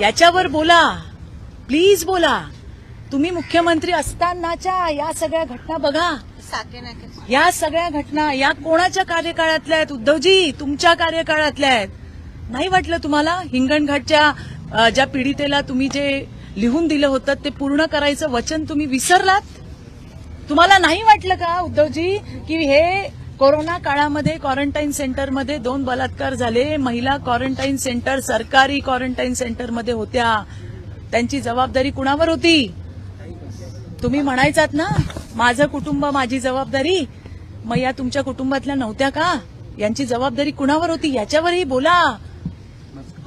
याच्यावर बोला. प्लीज बोला. तुम्ही मुख्यमंत्री असतानाच्या या सगळ्या घटना बघा. या सगळ्या घटना या कोणाच्या कार्यकाळातल्या आहेत? उद्धवजी तुमच्या कार्यकाळातल्या आहेत. नाही वाटलं तुम्हाला? हिंगणघाटच्या ज्या पीडितेला तुम्ही जे लिहून दिलं होतं ते पूर्ण करायचं वचन तुम्ही विसरलात? तुम्हाला नाही वाटलं का उद्धवजी की हे कोरोना काळामध्ये क्वारंटाईन सेंटरमध्ये दोन बलात्कार झाले. महिला क्वारंटाईन सेंटर सरकारी क्वारंटाईन सेंटरमध्ये होत्या. त्यांची जबाबदारी कुणावर होती? तुम्ही म्हणायचात ना माझं कुटुंब माझी जबाबदारी. मग या तुमच्या कुटुंबातल्या नव्हत्या का? यांची जबाबदारी कुणावर होती? याच्यावरही बोला.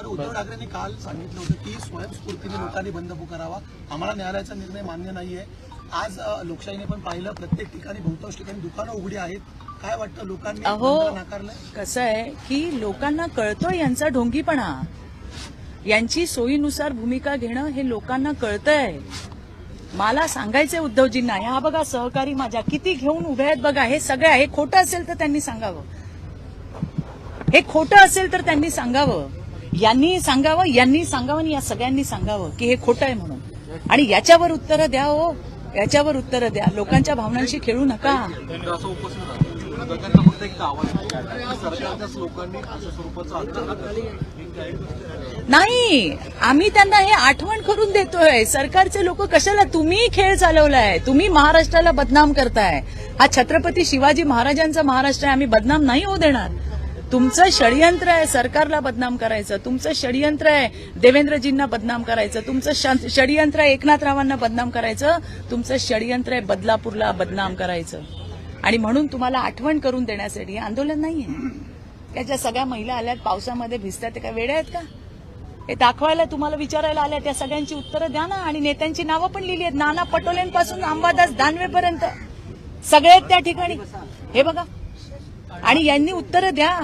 उद्धव ठाकरेंनी काल सांगितलं होतं की स्वयंस्फूर्तीने लोकांनी बंद पुकारावा आम्हाला न्यायालयाचा निर्णय मान्य नाहीये. आज लोकशाहीने पण पाहिलं प्रत्येक ठिकाणी बहुतांश ठिकाणी दुकानं उघडी आहेत. काय वाटतं लोकांनी नाकारलंय? कसं आहे की लोकांना कळतोय यांचा ढोंगीपणा. यांची सोयीनुसार भूमिका घेणं हे लोकांना कळतंय. मला सांगायचंय उद्धवजींना ह्या बघा सहकारी माझ्या किती घेऊन उभे आहेत बघा हे सगळं हे खोटं असेल तर त्यांनी सांगावं. हे खोटं असेल तर त्यांनी सांगावं. यांनी सांगावं यांनी सांगावं आणि या सगळ्यांनी सांगावं की हे खोटं आहे म्हणून. आणि याच्यावर उत्तरं द्या हो. याच्यावर उत्तरं द्या. लोकांच्या भावनांशी खेळू नका. नाही. आम्ही त्यांना हे आठवण करून देतोय. सरकारचे लोक कशाला तुम्ही खेळ चालवलाय? तुम्ही महाराष्ट्राला बदनाम करताय. हा छत्रपती शिवाजी महाराजांचा महाराष्ट्र आहे. आम्ही बदनाम नाही होऊ देणार. तुमचं षडयंत्र आहे सरकारला बदनाम करायचं. तुमचं षडयंत्र आहे देवेंद्रजींना बदनाम करायचं. तुमचं षडयंत्र आहे एकनाथरावांना बदनाम करायचं. तुमचं षडयंत्र आहे बदलापूरला बदनाम करायचं. आणि म्हणून तुम्हाला आठवण करून देण्यासाठी आंदोलन नाहीये. त्याच्या सगळ्या महिला आल्यात पावसामध्ये भिजतात त्या काय वेड्या आहेत का? हे दाखवायला तुम्हाला विचारायला आल्या त्या सगळ्यांची उत्तरं द्या ना. आणि नेत्यांची नावं पण लिहिली आहेत. नाना पटोलेंपासून अंबादास दानवेपर्यंत. सगळे आहेत त्या ठिकाणी. हे बघा. आणि यांनी उत्तरं द्या.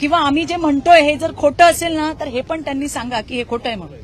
किंवा आम्ही जे म्हणतोय हे जर खोटं असेल ना तर हे पण त्यांनी सांगा की हे खोटं आहे म्हणून.